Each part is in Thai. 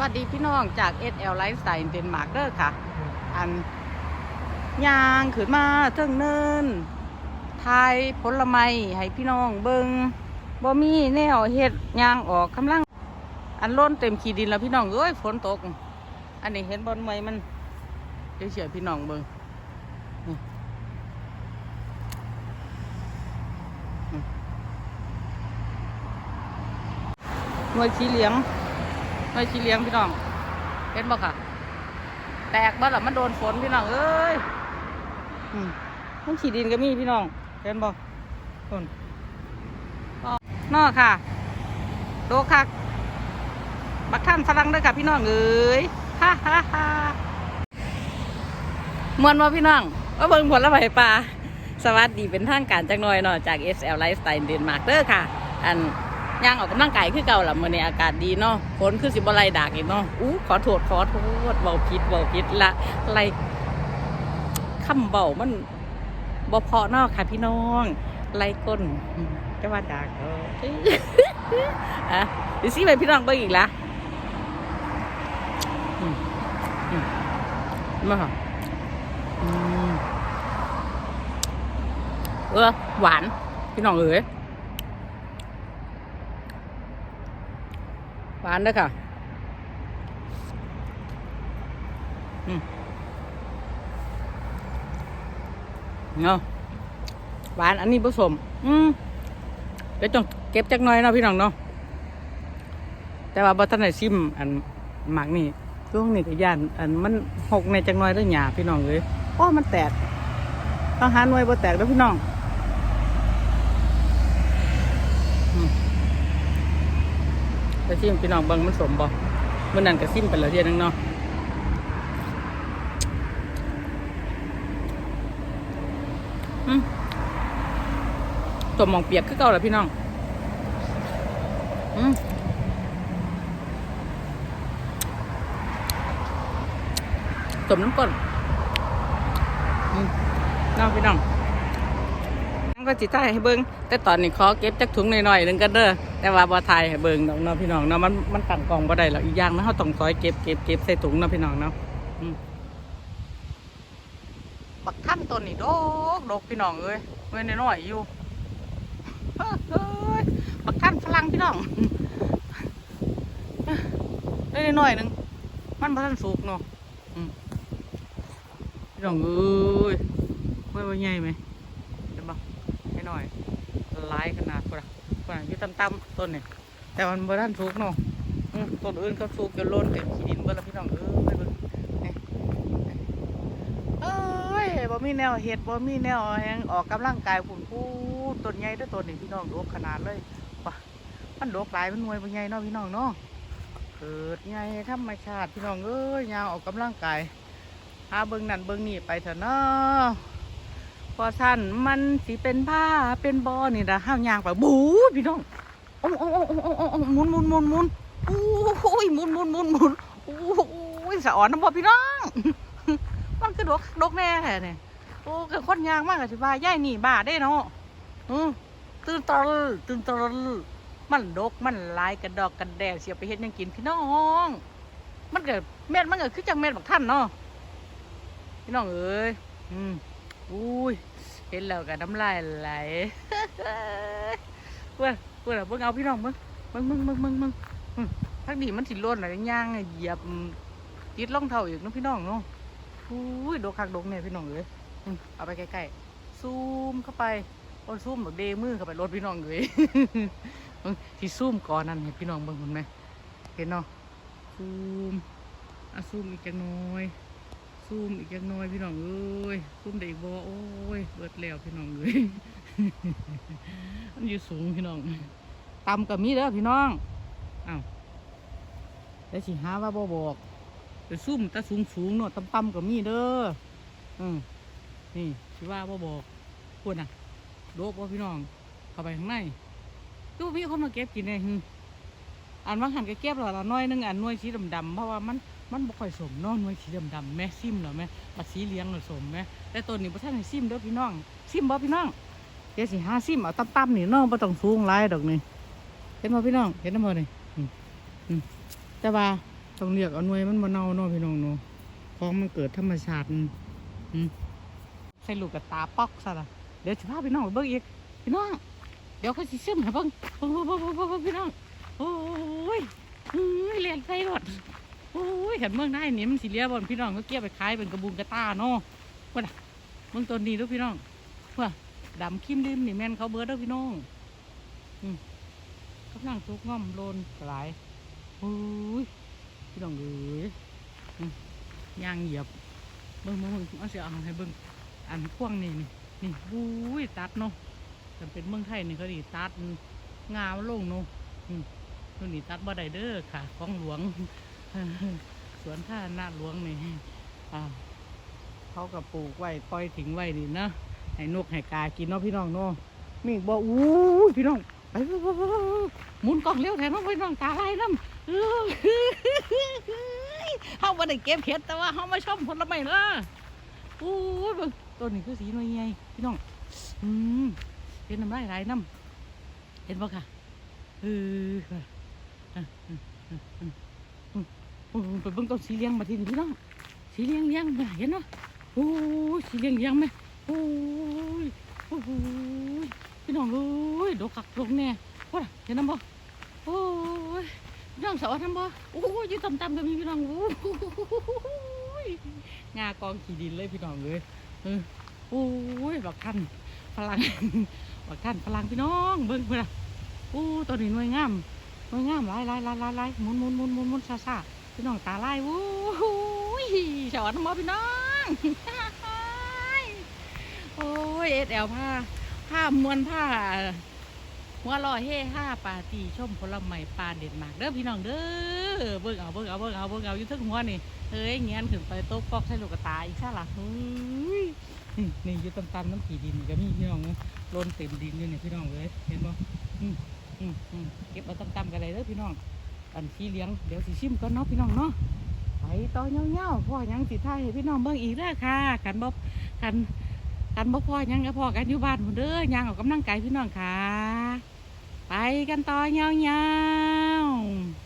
วัสดีพี่น้องจาก SL Lifestyle เดนมาร์กเด้อค่ะ อันยางขึ้นมาเทิงเนินทายผลไม้ให้พี่น้องเบิงบ่มีแนวเฮ็ดยางออกกำลัง อันล้นเต็มขีดินแล้วพี่น้องเอ้ยฝนตก อันนี้เห็นบอนไม้มันเดี๋ยวเสียพี่น้องเบิงนี่อืมหน่วยสีเหลียง ไม่ชีเลี้ยงพี่น้อง เห็นบ่ค่ะ แตกบ่ล่ะมันโดนฝนพี่น้องเอ้ยอืมมันฉีดินก็มีพี่น้อง เห็นบ่คนนอกค่ะโดคักบักท่านฝรั่งด้วยค่ะพี่น้องเอ้ยฮ่าฮ่าฮ่ามวนมาพี่น้องว่าเบิ่งผลละไม้ปลาสวัสดีเป็นทางการจักหน่อยเนาะจาก SL Lifestyle เดนมาร์กเด้อค่ะ อัน ย่างออกกำลังกายคือเก่าล่ะมื้อนี้อากาศดีเนาะฝนคือสิบ่ไล่ดากอีกเนาะอู้ขอโทษขอโทษเว้าผิดเว้าผิดละไล่คำเว้ามันบ่พอเนาะค่ะพี่น้องไล่ก้นจะว่าดากเอออะดิสิไปพี่น้องเบิ่งอีกละมาค่ะเออหวานพี่น้องเอ๋ย หวานด้อค่ะอืมเนาะหวานอันนี้ผสม อืมเดี๋ยวจงเก็บจักหน่อยเนาะพี่น้องเนาะแต่ว่าบัทันได้ซิม อันหมักนี่ช่วงนี้ก็ย่านอันมันหกในจักหน่อยเด้อหยาพี่น้องเลยอ้มันแตกต้องหาหน่วยบ่แตกเด้อพี่น้อง ไปซิมพี่น้องเบิ่งมันสมบ่เมื่อนั้นก็ซิมไปแล้วเทียนึงเนาะอืมตัวมองเปียกคือเก่าแหละพี่น้องอืมสมน้ำก้นอืมน้องพี่น้อง ก็จิถ่ายให้เบิ้งแต่ตอนนี้ขอเก็บจักถุงหน่อยๆนึงกันเด้อแต่ว่าบ่ถ่ายให้เบิ้งเนาะพี่น้องเนาะมันมันตั้งกล่องบ่ได้หรอกอีกอย่างนะเฮาต้องซอยเก็บเก็บเก็บใส่ถุงเนาะพี่น้องเนาะอืมบักท่านต้นนี่ดกดกพี่น้องเอ้ยเว้ยน้อยๆอยู่เฮ้ยบักท่านฝรั่งพี่น้องเอ้ยน้อยนึงมันบ่ทันสุกเนาะอืมพี่น้องเอ้ยเว้ยว่าใหญ่ไหม หน่อยหลายขนาดพุ่นน่ะพุ่นน่ะอยู่ต่ำๆต้นนี่แต่มันบ่ทันสุกเนาะอืมต้นอื่นเขาสุกจนล้นเต็มขี้ดินเบิดแล้วพี่น้องเอ้ยเบิ่งเอ้ยบ่มีแนวเฮ็ดบ่มีแนวแฮงออกกำลังกายพุ่นพูดต้นใหญ่ด้อต้นนี่พี่น้องโดกขนาดเลยว่ะมันโดกหลายมันหน่วยบ่ใหญ่เนาะพี่น้องเนาะเกิดใหญ่ธรรมชาติพี่น้องเอ้ยยางออกกำลังกายหาเบิ่งนั่นเบิ่งนี่ไปเถอะเนาะ พอสั้นมันสิเป็นผ้าเป็นบอนี่นะห้าวยางไปบู๊พี่น้องโอ้โอ้โอ้โอ้โอ้โอ้หมุนหมุนหมุนหมุนโอ้ยหมุนหมุนหมุนหมุนโอ้ยสะอ่อนน้ำบ่พี่น้องมันคือดกดกแน่แท้เนี่ยโอ้เกิดคนยางมากอะสิว่าย่ายนี่บ้าได้เนาะอือตื่นตลตื่นตลมันดกมันลายกระดอกกระแดเสียไปเฮ็ดหยังกินพี่น้อง มันเกิดเม็ดมันเกิดคือจังเม็ดบักท่านเนาะพี่น้องเอ้ยอืม อุ้ยเห็นแล้วก็น้ำลายไหลเว้ยเว้ยเบิ่งเอาพี่น้องมึงมึงมึงมึงมึงมึงพักดีมันสิล้นอะไรย่างเหยียบติดรองเท้าอีกน้องพี่น้องเนาะอุ้ยโดกคักโดกเนี่ยพี่น้องเอ้ยเอาไปใกล้ๆซูมเข้าไปโอ้ซูมแบบเดมือเข้าไปรถพี่น้องเลยที่ซูมก่อนนั่นเห็นพี่น้องเบิ่งเห็นไหมเห็นเนาะซูมอะซูมอีกจังน้อย ซูมอีกจักหน้อยพี่น้องเอ้ยซูมได้อีกบ่โอ้ยเบิดแล้วพี่น้องเอ้ยมันอยู่สูงพี่น้องต่ำกับมีเด้อพี่น้องอ้าวแต่สิหาว่าบ่บอกไปซูมแต่สูงสูงเนาะต่ำต่ำๆกับมีเด้ออืมนี่สิว่าบ่บอกพูดน่ะโดบบ่าพี่น้อง เข้าไปข้างในก็มีคนมาเก็บกินเลยอันว่างหันก็เก็บแล้วละน้อยนึงอันหน่วยสีดำๆเพราะว่ามัน มันบ่ค่อยสมเนาะหน่วยสีดำๆแม่ซิมเหรอแม่ปัดสีเหลี้ยงเหรอสมแม่แต่ตัวนี้บ่ทันให้ซิมเด้อพี่น้อง ซิมบ่พี่น้องเดี๋ยวสิหาซิมเอาต่ำๆนี่เนาะบ่ต้องสูงหลายดอกนี่เห็นบ่พี่น้องเห็นบ่นี่อืมอืมแต่ว่าต้องเรียกเอาหน่วยมันมาเน่าเนาะพี่น้องเนาะของมันเกิดธรรมชาติใส่ลูกกับตาปอกซะละเดี๋ยวสิพาพี่น้องไปเบิ่งอีกพี่น้องเดี๋ยวเขาสิซึมให้เบิ่งเบิ่งเบิ่งเบิ่งบังพี่น้องโอ้ยเลียนใส่รถ โอ้ยขันเมืองได้นี่มันสิเลียบนพี่น้องก็เกี่ยวไปขายเป็นกระบุงกระตาเนาะว่าเมืองต้นนี้ด้วยพี่น้องเพื่อดำคิมริมนี่แม่นเขาเบิร์ดด้อพี่น้องอืมกำลังทุกง่อมโลนหลายโอ้ยพี่น้องเอ้ยย่างเหยียบเบิ่งเบิ่งเบิ่งเอาเสียเอาให้เบิ่งอันพ่วงนี่นี่นี่โอ้ยตัดเนาะจำเป็นเมืองไทยนี่ก็ดีตัดงามลงเนาะอืมตัวนี้ตัดบ่ได้เด้อค่ะ ของหลวง สวนท่าหน้าหลวงนี่เขาก็ปลูกไว้ปล่อยทิ้งไว้นี่นะให้นกให้กากินเนาะพี่น้องเนาะมีอีกบ่อู้พี่น้องไปหมุนกล่องเร็วแทนน้องพี่น้องตาลายน้ำเออเฮาบ่ได้เก็บเห็ดแต่ว่าเฮามาชมผลไม้เด้ออู้ยเบิ่งต้นนี้คือสีน่วยใหญ่พี่น้องอืมเห็นน้ำลายไหลน้ำเห็นบ่ค่ะเออค่ะอือ ไปเบิ่งต้นสีเลี้ยงมาทีนี้พี่น้องสีเลี้ยงเลี้ยงมาเห็นเนาะโอ้ยสีเลี้ยงเลี้ยงไหมโอ้ยโอ้ยพี่น้องเอ้ยดอกกักดอกแน่ว่าเห็นน้ำบ่โอ้ยพี่น้องสาวน้ำบ่โอ้ยอยืดต่ำๆก็มีพี่น้องโอ้ยงากองขี้ดินเลยพี่น้องเลยเออโอ้ยบักคันพลังว่ากันพลังพี่น้องเบิ่งเพื่อนอะอู้ตัวนี้หน่วยงามหน่วยงามหลายหลายหลายหลายหลายหมุนหมุนหมุนหมุนหมุนซาซา พี่น้องตาลายวู้หูยสอนมาพี่น้องโอ้ยเอสแอลผ้าผ้ามวนผ้าหัวลอยเฮ่ห้าปาตีชมผลไม้ปลาเด็ดมากเด้อพี่น้องเด้อเบิ่งเอาเบิ่งเอาเบิ่งเอาเบิ่งเอาอยู่ทั้งหัวนี่เฮ้ยเงี้ยนขึ้นไปโต๊ะปอกใส่ลูกกระตายอีกซะล่ะเฮ้ยนี่อยู่ตำๆน้ำขี่ดินก็มีพี่น้องเอ้ยโลนเต็มดินอยู่เนี่ยพี่น้องเลยเห็นบ่อืมอืมอืมเก็บเอาตำๆกันเลยเด้อพี่น้อง อันสีเลี้ยงเดี๋ยวสิชิมก็นเนาะพี่น้องเนาะไปต่อเงาๆพ่อยังสิท่ายให้พี่น้องเบิ่งอีกแล้วค่ะกันบ่กันกันบ่พ่อยังก็พ่อกันอยู่บ้านพุ่นเด้อย่างออกกำลังกายพี่น้องค่ะ ไปกันต่อเงาๆ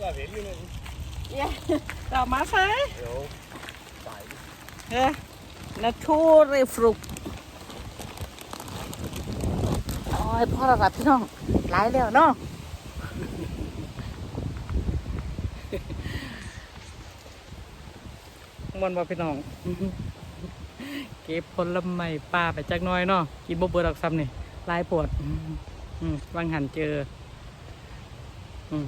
Kan alla välja nu? Ja, da mal sei. Jo. Dejligt. Ja, naturfrugt โอ้ยพ่อระดับพี่น้องหลายแล้วเนาะมันบ่พี่น้อง เก็บผลไม้ป่าไปจักน้อยเนาะกินบ่เบิดดอกซ้ำนี่ลายปวด อืมวางหันเจอ อืม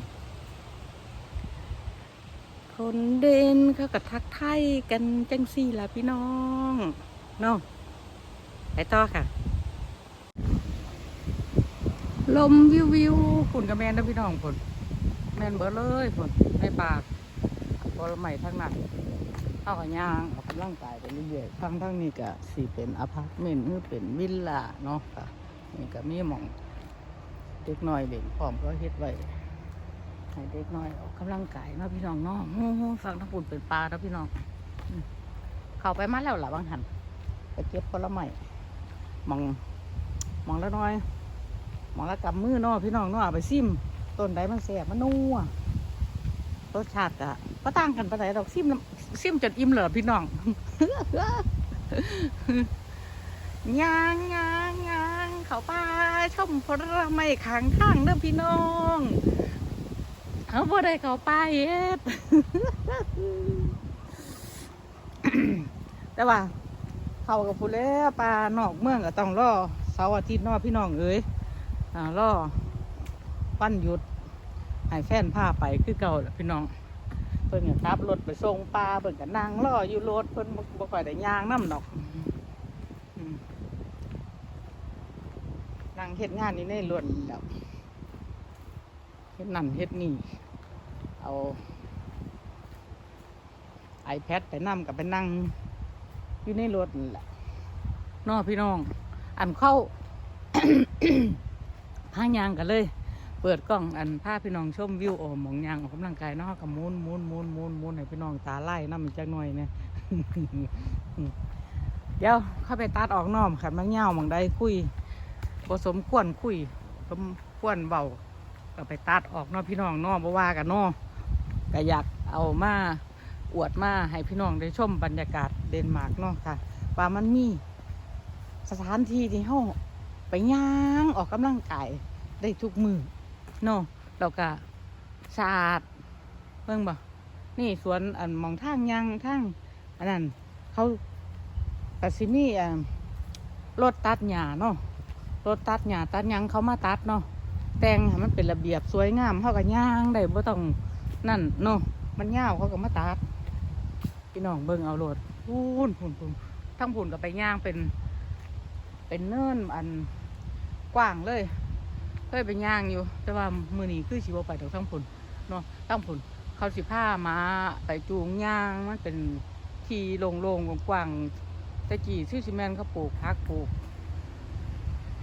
คนเด่นเขาก็ทักไทยกันจังสี่ล่ะพี่น้องเนาะไปต่อค่ะ ลมวิววิวฝุ่นกับแมนนะพี่น้องฝุ่นแมนเบิดเลยฝุ่นในป่าผลไม้ทั้งนั้นเอากับย่างออกกำลังกายไปเรื่อยๆทางทั้งนี้ก็สี่เป็นอพาร์ตเมนต์หรือเป็นวิลล่าเนาะค่ะนี่ก็มีหมองเด็กน้อยเล่นพร้อมก็เฮ็ดไว้ ให้เด็กน้อยออกกำลังกายนาะพี่น้องเนาะโอ้โหฟังทั้งปุ่นเป็นปลาแล้วพี่น้องเข้าไปมาแล้วล่ะบางหันไปเก็บผลไม้มองมองแล้วน้อยมองแล้วกำมือเนาะพี่น้องเนาะเอาไปซิมต้นใดมันแสบมันนัวรสชาติกะก็ต่างกันไปไหนดอกซิมซิมจนอิ่มเหลือพี่น้องย่างย่างย่างเขาป่าชมผลไม้ขางข้างเด้อพี่น้อง เอาบ่ได้เขาไปเฮ็ดแต่ว่าเขากับผู้เล่ปลานอกเมืองก็ต้องรอเสาร์อาทิตย์นอพี่น้องเอ้ยอ่ารอวันหยุดให้แฟนพาไปคือเก่าแหละพี่น้องเพิ่นก็ขับรถไปส่งปลาเพิ่นก็นั่งรออยู่รถเพิ่นบ่ค่อยได้ย่างน้ำดอกนั่งเฮ็ดงานนี่ในรถแล้วเฮ็ดนั่นเฮ็ดนี่ เอา iPad ไปนั่งกับไปนั่งอยู่ในรถนั่แหละนอพี่น้อง อันเข้าพายางกันเลย เปิดกล้องอันพาพี่น้องชมวิวโอหมองยางออกกำลังกายนาะกับมูนมูนมูนมูนมูนให้พี่น้องตาไล่น้ำมันจักหน่อยเนี่ยเดี๋ยวเข้าไปตัดออกน้อมขันมันเงาหมองได้คุยผสมควรคุยสมควรเบาก็ไปตัดออกนาะพี่น้องเนาะบ่ว่ากันนาะ ก็อยากเอามาอวดมาให้พี่น้องได้ชมบรรยากาศเดนมาร์กเนาะค่ะว่ามันมีสถานที่ที่เฮาไปย่างออกกำลังกายได้ทุกมือเนาะเราก็สะอาดเบิ่งบ่นี่สวนอันมองทางย่างทางอันนั้นเขากสิมีอ่ารถตัดหญ้าเนาะรถตัดหญ้าตัดยังเขามาตัดเนาะแต่งมันเป็นระเบียบสวยงามเขาก็ย่างได้บ่ต้อง นั่นเนาะมันยาวเขาก็มาตัดพี่น้องเบิ่งเอารถพูนพูนพูนทั้งพูนก็ไปย่างเป็น เป็นเนินอันกว้างเลยเคยไปย่างอยู่ แต่ว่ามือนี้คือสิบไปถึงทั้งผุนเนาะทั้งผุนเขาสิผ้ามาไปจูงย่างมันเป็นที่โล่งๆกว้างๆต่จีชื่อซิแมนเขาปลูกพักปลูก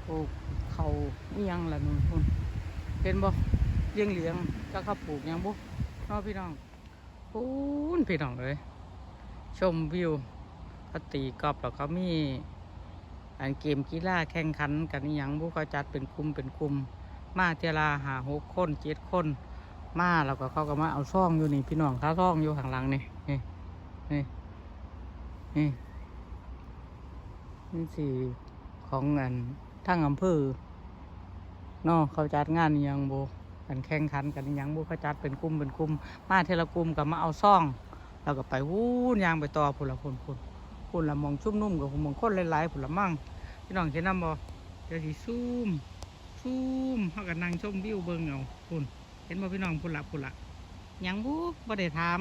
ปลูกเขาอิหยังละนู่นพุ่นเห็นบ่เลี้ยงเลี้ยงก็เขาปลูกยังบุ เนาะพี่น้องปูนพี่น้องเลยชมวิวเขาตีกอบแล้วเขามีอันเกมกีฬาแข่งขันกันอย่างบุเขาจัดเป็นกลุ่มเป็นกลุ่มมาเทลาหาหกคนเจ็ดคนมาแล้วก็เขาก็มาเอาซ่องอยู่นี่พี่น้องเขาซ่องอยู่ข้างหลังนี่นี่นี่นี่นี่สี่ของอันทั้งอำเภอเนาะเขาจัดงานอย่างบุ กันแข่งขันกันย่างบุเขจัดเป็นกลุ่มเป็นกลุ่มมาเทละกลุ่มก็มาเอาซ่องแล้วก็ไปวู้นยางไปต่อพุ่นละพุ่นพุ่นพุ่นละมองชุ่มนุ่มกับมองคนหลายๆพุ่นละมั่งพี่น้องเห็นน้ำบ่เดี๋ยวสิซูมซูมเขาก็นั่งชมวิวเบิ่งเอาพุ่นเห็นบ่พี่น้องพุ่นละพุ่นละยังบุบ่ได้ถาม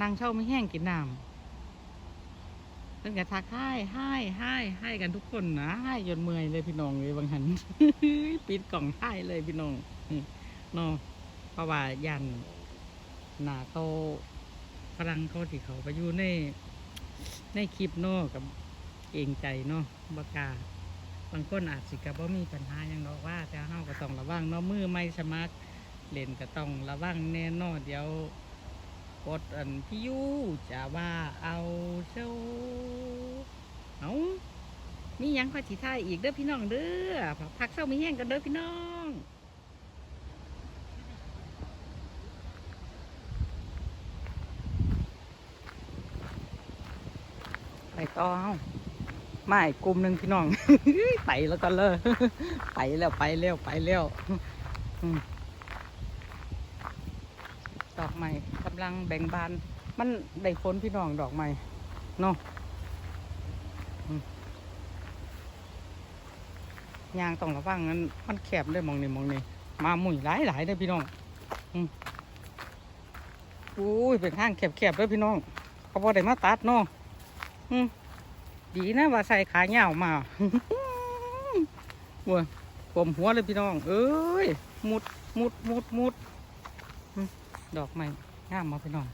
นั่งเช่าไม่แห้งกินน้ำ พิ่นก็ทักให้ให้ให้ให้กันทุกคนนะให้จนเมื่อยเลยพี่น้องเลยบางหันปิดกล่องให้เลยพี่น้องอืมเนาะเพราะว่ายันหนาเขาพลังเขาที่เขาไปอยู่ในในคลิปเนาะกับเองใจเนาะบกาบางคนอาจสิกับว่ามีปัญหาอย่างเนาว่าแต่เฮาก็ต้องระวังเนาะมือไม่สมัครเล่นก็ต้องระวังแน่นอนเดี๋ยว กดอันพี่ยูจะว่าเอาเซาเอามียังก็สิท่ายอีกเด้อพี่น้องเด้อพักเศร้ามีแห้งกันเด้อพี่น้องไปต่อเฮามาอีกลุ่มหนึ่งพี่น้อง ไปแล้วก็เลยไปแล้วไปแล้วไปแล้วดอกใหม่ำลังแบ่งบาน มันได้ฝนพี่น้องดอกใหม่เนาะอืมยางต้องระวังนั้นมันแคบเลยมองนี่มองนี่มาหมุ่ยหลายหลายเลยพี่น้องอืมอุ้ยเป็นห้างแคบๆเลยพี่น้องเขาพอได้มาตัดเนาะอืมดีนะว่าใส่ขาเหยามาวัวผมหัวเลยพี่น้อง เอ้ยมุดมุดมุดมุดดอกไม้ งามมาพี่น้อง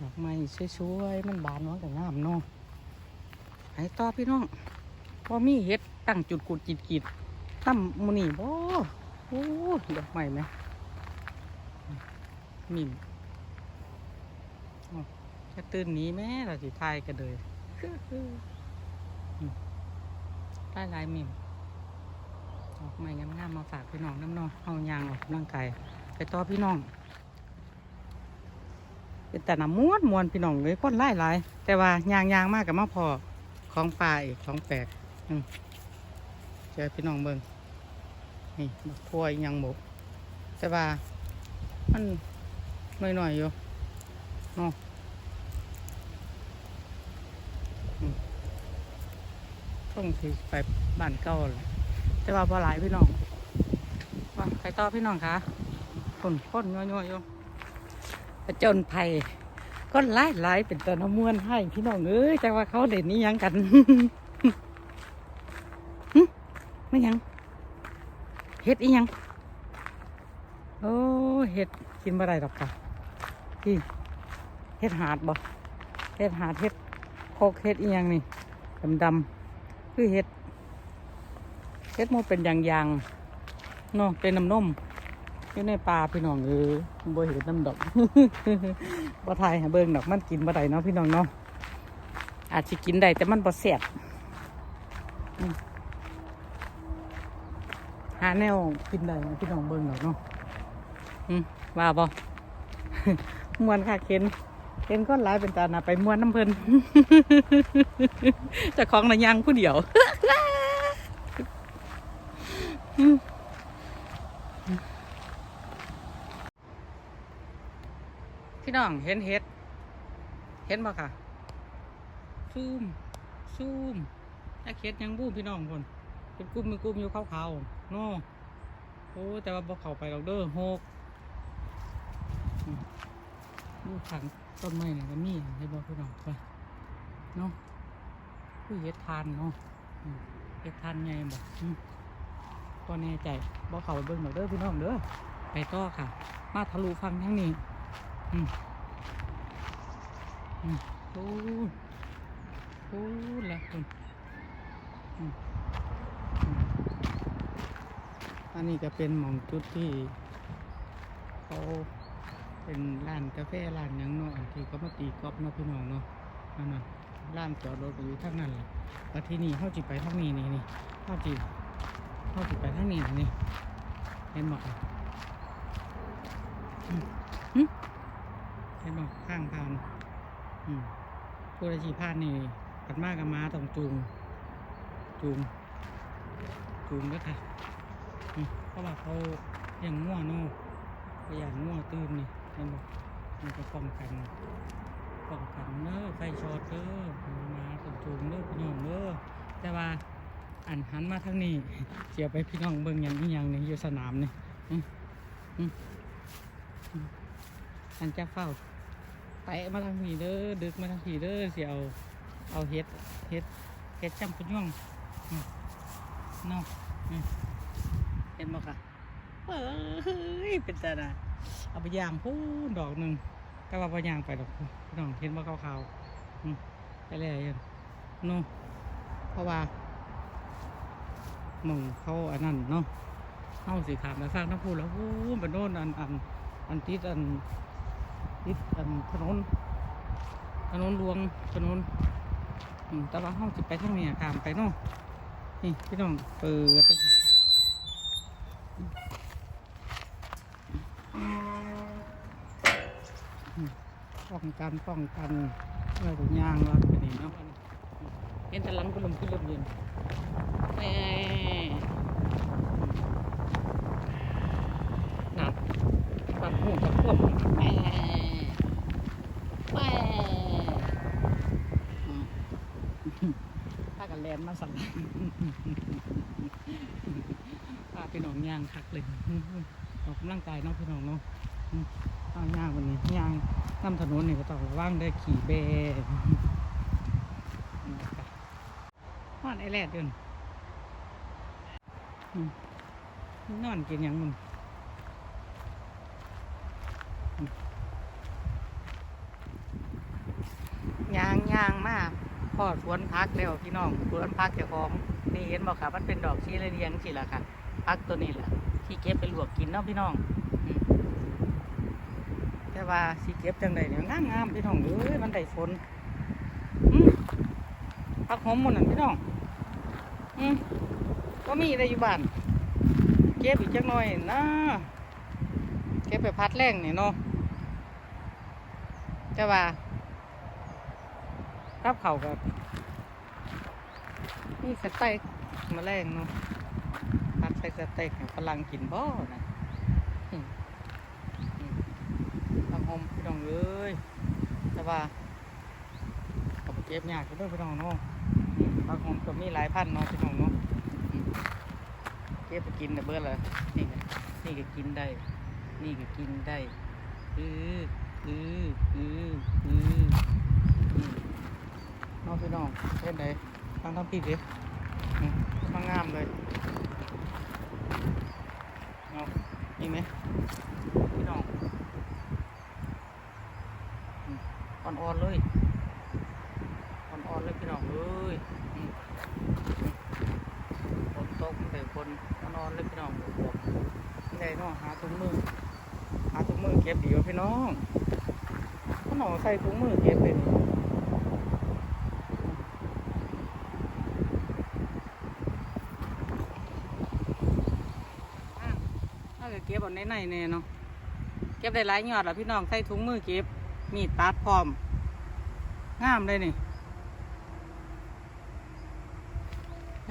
ดอกไม้สวยๆมันบานน้อยแต่งามนาะไห้ต่อพี่น้องพอมีเห็ดตั้งจุดกุดจิตกิดตั้มมูนี่บ่โอ้ดอกไม้ไหมมิ่มจะตื่นหนี้แม่เราสิทายกันเลยใต้ลายมิมออกใหม่งามๆมาฝากพี่น้องน้ำนองเอายางออกกำลังกาย ไปต่อพี่น้อง เป็นแต่น้ำม้วนมวนพี่น้องเลยคนไล่หลาย แต่ว่ายางยางมากกับมาพอของปลาอีกของแปลกเจอพี่น้องเบิงนี่บักทั่วอีกยังบกแต่ว่ามันหน่อยๆอยู่เนาะต้องสิไปบ้านเก่าเลยแต่ว่าพอหลายพี่น้องไปต่อพี่น้องคะ คนคนย่อยๆอยู่ประจนภัยก็ไล่ไล่เป็นตะนำมวนให้พี่น้องเอ้ยแต่ว่าเขาเด่นนี้ยังกันหึไม่ยังเฮ็ดอียังโอ้เฮ็ดกินบ่ได้ดอกค่ะที่เฮ็ดหาดบ่เฮ็ดหาดเฮ็ดโคกเฮ็ดอียังนี่ดำๆคือเฮ็ดเฮ็ดโมเป็นยางๆเนาะเป็นน้ำนม อยู่ในป่าพี่น้องเออบ่เห็นน้ำดอกบ่ทายห้เบิ่งดอกมันกินบ่ได้เนาะพี่น้องเนาะอาจสิกินได้แต่มันบ่แซ่บหาแนวกินได้พี่น้องเบิ่งดอกเนาะว่าบ่มวนค่ะเข็นเข็นก็หลายเป็นตาหนาไปม่วนน้ำเพลินจะของระยังผู้เดียว พี่น้องเห็นเห็ด เห็นบ่ค่ะ ซูม ซูมถ้าเห็ดยังบูมพี่น้องคนเป็นกลุ่มเป็นกลุ่มอยู่ขาวๆเนาะโอ้แต่ว่าบ่เข้าไปหรอกเด้อหกอืมอยู่ขังต้นไม้นี่ก็มีให้บอกพี่น้องไปเนาะผู้เห็ดทานเนาะอืมเห็ดทานไงบ่อืมก็แน่ใจบ่เข้าไปเบิ่งหรอกเด้อพี่น้องเด้อไปต่อค่ะ มาทะลุฟังทั้งนี้ อืมอืมโอ้โอ้ละคนอันนี้ก็เป็นหม่องจุดที่เขาเป็นร้านกาแฟร้านยังเนาะอันที่เขามาตีกอล์ฟเนาะพี่น้องเนาะนั่นน่ะร้านจอดรถอยู่ทั้งนั้นแหละแล้วที่นี่เขาจิไปทางนี้นี่นี่เขาจิเขาจิไปทางนี้นี่เห็นบอกอืม เห็นบอกข้างทางอืมผู้ราชีพานนี่กันมากกับม้าต้องจูงจูงจูงก็ค่ะเพราะว่าเขาเลี้ยังง่วเนาะเขาอยากง่วตื่นนี่เห็นบอกมันจะป้องกันป้องกันเนอะไฟช็อตเด้อมาต้องจูงเด้อพี่น้องเด้อแต่ว่าอันหันมาทางนี้เสียไปพี่น้องเบิ่งหยังอีหยังนี่อยู่สนามนี่อืมอืมอืมอันจะเฝ้า ไปมาทางนี้เด้อดึกมาทางนี้เด้อเสิเอาเอาเฮ็ดเฮ็ดเฮ็ดจำพุ่ย่องเนาะอืมเห็นบ่ค่ะเอ้ยเป็นตาดาเอาไปย่างพูนดอกหนึ่งแต่ว่าบ่ย่างไปดอกน้องเห็นบ่ขาวๆไปแล้วยังเนาะเพราะว่าหมองเขาอันนั้นเนาะเข้าสีขามแล้วสร้างน้ำพุแล้วโอ้เป็นโน่นอันอันอันติดอัน ติดถนนถนนหลวงถนนต่ว่าห้องจิไปทางนี้ขามไปเนาะนี่พี่น้องเปิดป้องกันป้องกันเมื่อถุงยางเราเป็นอย่างนี้เนาะเห็นตะลังกุลมกุลมเย็นแม่นัดปัดหูกับพวกแม่แม่อืมถ้ากั นมาสั่งพาพี่น้องย่างคักเลยออกกำลังกายเนาะพี่น้องเนาะอืมเอาย่างวันนี้ย่างน้ำถนนนี่ก็ต้องว่างได้ขี่เบนอดไอแลดเดินอนอนกินยังมึงอืมยางยางมากพ่อสวนพัก แล้วพี่น้องสวนพักเจ้าของนี่เห็นบอกค่ะมันเป็นดอกชีเรียงสิล่ะค่ะพักตัวนี้แหละที่เก็บไปลวกกินเนาะพี่น้องแต่ว่าสีเก็บจังใดเนี่ยงามงามๆพี่น้องเอ้ยมันได้ฝนพักหอมหมดน่ะพี่น้องอืมก็มีได้อยู่บ้านเก็บอีกจักหน่อยนะเก็บไปพัดแรงนี่เนาะแต่ว่ารับเขากับ นี่สเต็กมาแรงเนาะพัดใส่สเต็กฝรั่งกินบ่นะทางหอมพี่น้องเอ้ยแต่ว่าก็ไปเก็บยากอยู่เด้วยพี่น้องเนาะอืมทางหอมก็มีหลายพันเนาะพี่น้องเนาะเก็บไปกินเดี๋ยเบิดเลยนี่ไงนี่ก็กินได้ นี่ก็กินได้อืออืออืออืออือน้องพี่น้องเล่นไหนฟังทำผิดดิอื มกำลังงามเลยเอานี่ไหมพี่น้องอ่อนๆเลยอ่อนๆเลยพี่น้องเอ้ยฝนตกแต่คนอ่อนๆเลยพี่น้องบอกๆได้เนาะหาถุงมือ หาถุงมือเก็บดีว่าพี่น้องพี่น้องใส่ถุงมือเก็บเลยนี่อะถ้า เก็บเอาในในๆแน่เนาะเก็บได้หลายยอดแล้วพี่น้องใส่ถุงมือเก็บมีดตัดพร้อมงามเลยนี่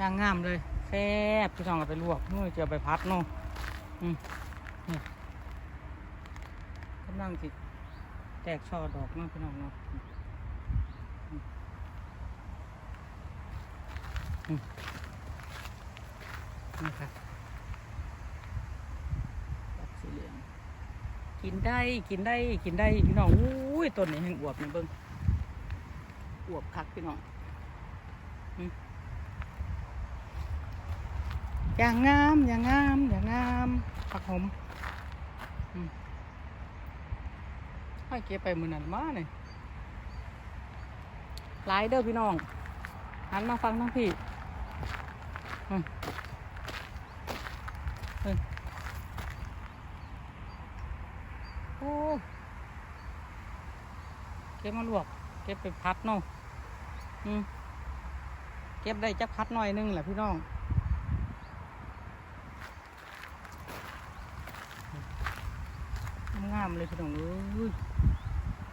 ย่างงามเลยแซ่บพี่น้องเอาไปลวกมือจะเอไปพัดเนาะอืมนี่กำลังจิแตกช่อดอกเนาะพี่น้องเนาะอืมนี่ค่ะดอกสีเหลือง กินได้กินได้กินได้พี่น้องอุ้ยต้นนี้แห่งอวบนะเบิ้งอวบคักพี่น้องอย่างงามอย่างงามอย่างงามผักหอมให้เก็บไปมือนันมาเนี่ยหลายเด้อพี่น้องหันมาฟังน้งพี่อืมเฮ้ยโอ้ เก็บมาลวก เก็บไปพัดเนาะอืมเก็บได้จะพัดหน่อยนึงแหละพี่น้องงามเลยพี่น้องเอ้ย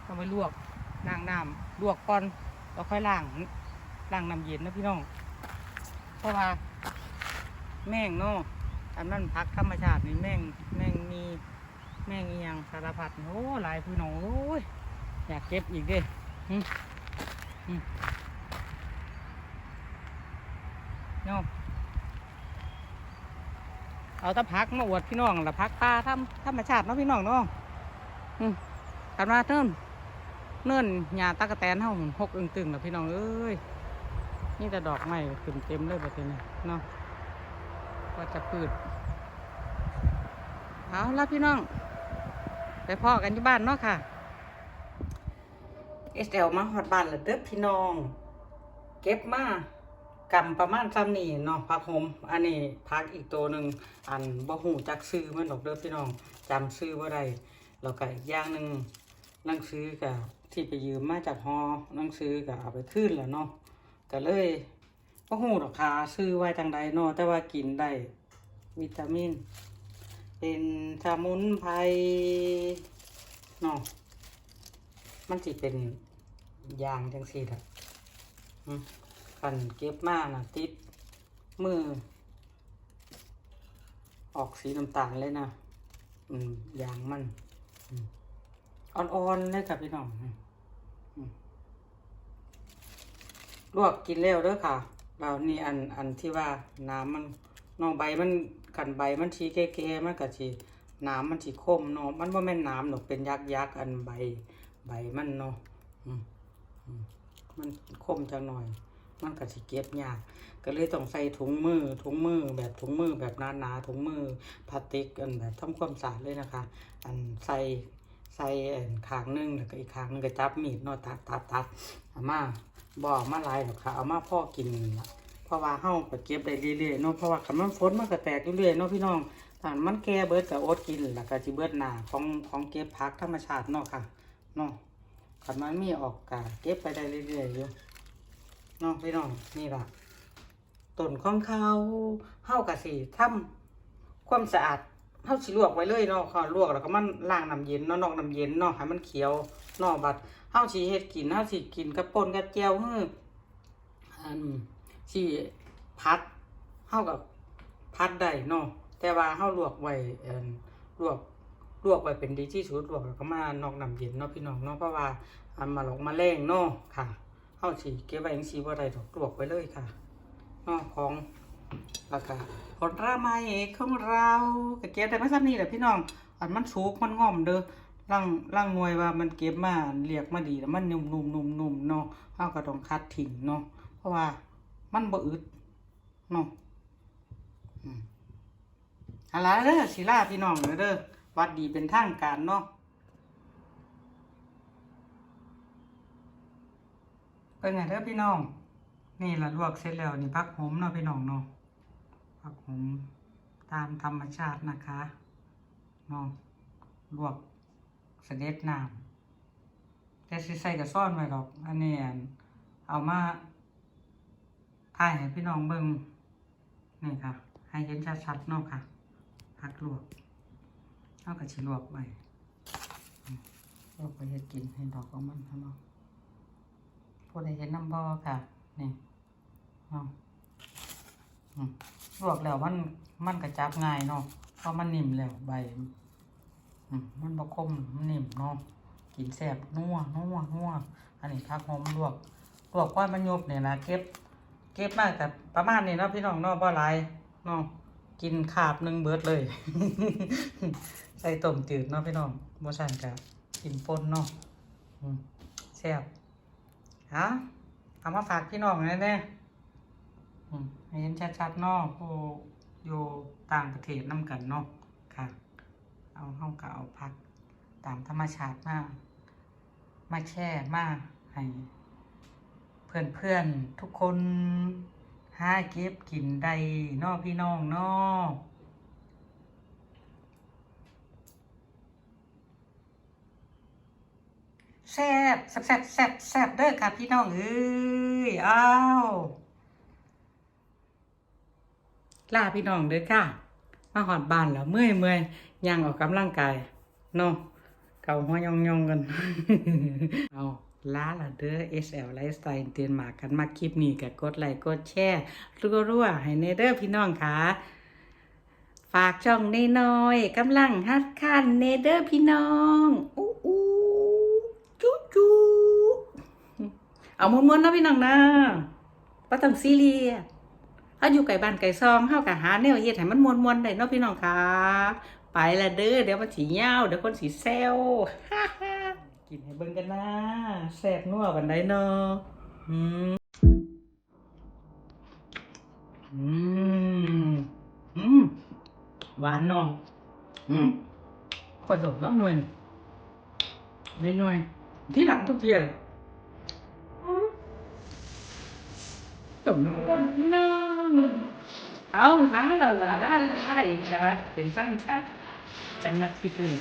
เอาไปลวกล้างน้ำลวกก่อนแล้วค่อยล้างล้างน้ำเย็นนะพี่น้อง เพราะว่าแม่งเนาะอันนั้นพักธรรมชาตินี่แม่งแม่งมีแม่งอียงสารพัดโอ้หลายพี่น้องโอ้ย อยากเก็บอีกด้หึหึเนาะเอาแตะพักมาอวดพี่น้องละพักปลาทำธรรมชาติเนาะพี่น้องเนาะอืมกันมาเนิ่นเนิ่นหญ้าตะกะแตนเฮาหกอึงตึงแล้วพี่น้องเอ้ยนี่แต่ดอกไม้ขึ้นเต็มเลยแบบนี้เนาะว่าจะพืชเอาละพี่น้อง ไปพ่อกันที่บ้านเนาะค่ะ เอสเอลมาฮอดบ้านแล้วเด้อพี่น้อง เก็บมากำประมาณซ้ำนี่เนาะผักหมอันนี้ผักอีกตัวหนึ่งอันบ่หูจักซื้อมันดอกเด้อพี่น้องจำซื้อบ่าได้แล้วก็อีกอย่างหนึ่งหนังซื้อกับที่ไปยืมมาจากฮอหนังซื้อกับเอาไปขึ้นแล้วเนาะก็เลยบ่หูดอกค่ะซื้อไว้จังใดเนาะแต่ว่ากินได้วิตามิน เป็นสมุนไพรเนาะมันสิเป็น ยางจังซี่ล่ะขันเก็บมานะติดมือ ออกสีน้ำตาลเลยนะอืมยางมันอ่อนๆเลยครับพี่น้องลวกกินแล้วเด้อค่ะเรานี่อันอันที่ว่าน้ำมันเนองใบมันกันใบมันชีแก่ๆมันก็ชีน้ำมันชีคมเนาะมันว่าแม่น้ำหรอกเป็นยักยักๆอันใบ ใบมันเนาะ มันคมจังหน่อย มันก็สิเก็บยาก ก็เลยต้องใส่ถุงมือ ถุงมือแบบถุงมือแบบหนาๆถุงมือพลาสติกอันแบบทำความสะอาดเลยนะคะ อันใส่ใส่อันขางหนึงแล้วก็อีกขางหนึงก็จับมีดเนาะตัดตัดตัดเอามาบเอกมาลายหรอกค่ะ เอามาพ่อกินนี่ละเพราะว่าเฮาก็เก็บได้เรื่อยๆเนาะเพราะว่าคันมันฝนมันก็แตกเรื่อยๆเนาะพี่น้องถ้ามันแก่เบิดก็อดกินแล้วก็สิเบิดหน้าของของเก็บผักธรรมชาติเนาะค่ะเนาะ คันมันมีออกก็เก็บไปได้เรื่อยๆอยู่น้องพี่น้องนี่ล่ะต้นของเขาเฮากะสิทำความสะอาดเฮาสิลวกไว้เลยเนาะค่ะลวกแล้วก็มันล้างน้ำเย็นเนาะนอกน้ำเย็นเนาะให้มันเขียวเนาะบัดเฮาสิเฮ็ดกินเฮาสิกินกับป่นกับแจ่วเฮ้ออันสิพัดเฮากับพัดได้เนาะแต่ว่าเฮาลวกไว้เออลวก ลวกไว้เป็นดีที่สุดลวกแล้วก็มานอกน้ำเย็นเนาะพี่น้องเนาะเพราะว่าอันมาหลอกมาแรงเนาะค่ะเฮาสิเก็บไว้จังซี่บ่ได้ดอกลวกไว้เลยค่ะเนาะของแล้วก็ผลไม้ของเราก็เก็บได้มาซ้ำนี่แหละพี่น้องอันมันสุกมันง่อมเด้อร่างร่างหน่วยว่ามันเก็บมาเรียกมาดีแล้วมันนุ่มๆนุ่มๆเนาะเฮาก็ต้องคัดทิ้งเนาะเพราะว่ามันบ่อึดเนาะอืมเอาเด้อสิลาพี่น้องเด้อเด้อ วัดดีเป็นทางการเนาะเป็นไงเด้อพี่น้อง นี่ละลวกเสร็จแล้วนี่พักหอมเนาะพี่น้องเนาะพักหอมตามธรรมชาตินะคะเนาะลวกเสด็จน้ำแต่สิใส่กับซ่อนไว้หรอก อันนี้เอามาถ่ายให้พี่น้องเบิ่งนี่ค่ะ ให้เห็นชัดๆเนาะค่ะพักลวก เอากับชิลวกไว้ลวกไปเฮ็ดกินให้ดอกของมันเนาะผู้ใดเห็นน้ำบอค่ะนี่เอาลวกแล้วมันมันกระจับง่ายเนาะเพราะมันนิ่มแล้วใบมันบ่คมมันนิ่มเนาะกินแซ่บนัวนัวนัวอันนี้ผักหอมลวกลวกว่ามันยบเนี่ยนะเก็บ เก็บมากแต่ประมาณนี้เนาะพี่น้องเนาะบ่หลายเนาะกินขาบหนึ่งเบิดเลย ใส่ต้มจืดเนาะพี่น้องบ่สั่นกะกินป่นเนาะอืมแซ่บฮะเอามาฝากพี่น้องแน่ๆอืมให้เห็นชัดๆเนาะผู้อยู่ต่างประเทศนํกันเนาะค่ะ เอาเฮาก็เอาพักตามธรรมชาติมามาแช่มาให้เพื่อนๆทุกคนหาเก็บกินได้นาะพี่น้องนาะ แซ่บแซ่บแซ่บแซ่บแซ่บเด้อค่ะพี่น้องเอ้ยอ้าวลาพี่น้องเด้อค่ะ มาหอดบ้านแล้วเมื่อยเมื่อยย่างออกกำลังกายเนาะเก่าหัวยองยองกันเอาลาละเด้อ SL Lifestyle เตือนมากันมาคลิปนี้ก็กดไลค์กดแชร์รัวๆให้ในเด้อพี่น้องค่ะฝากช่องน้อยๆกำลังฮัดคันเนเดอร์พี่น้องอู้อู้จู้จู้ เอาม้วนๆเนาะพี่น้องนะบ่ต้องซีเรียสเฮาอยู่ไกลบ้านไกลซองเฮาก็หาแนวเฮ็ดให้มันม่วนๆได้เนาะพี่น้องค่ะไปละเด้อเดี๋ยวมันสิยาวเดี๋ยวคนสิแซวกินให้เบิ่งกันนะแซ่บนัวบันไดเนาะอืมอืมอืมหวานเนองอืมผสมน้ำหน่วยนิดหน่อยที่หลังทุกเทียน ต้มน้ำน้ำเอาหาเราละได้ได้จ้ะเป็นสั้นชัดจังนักที่ตื่น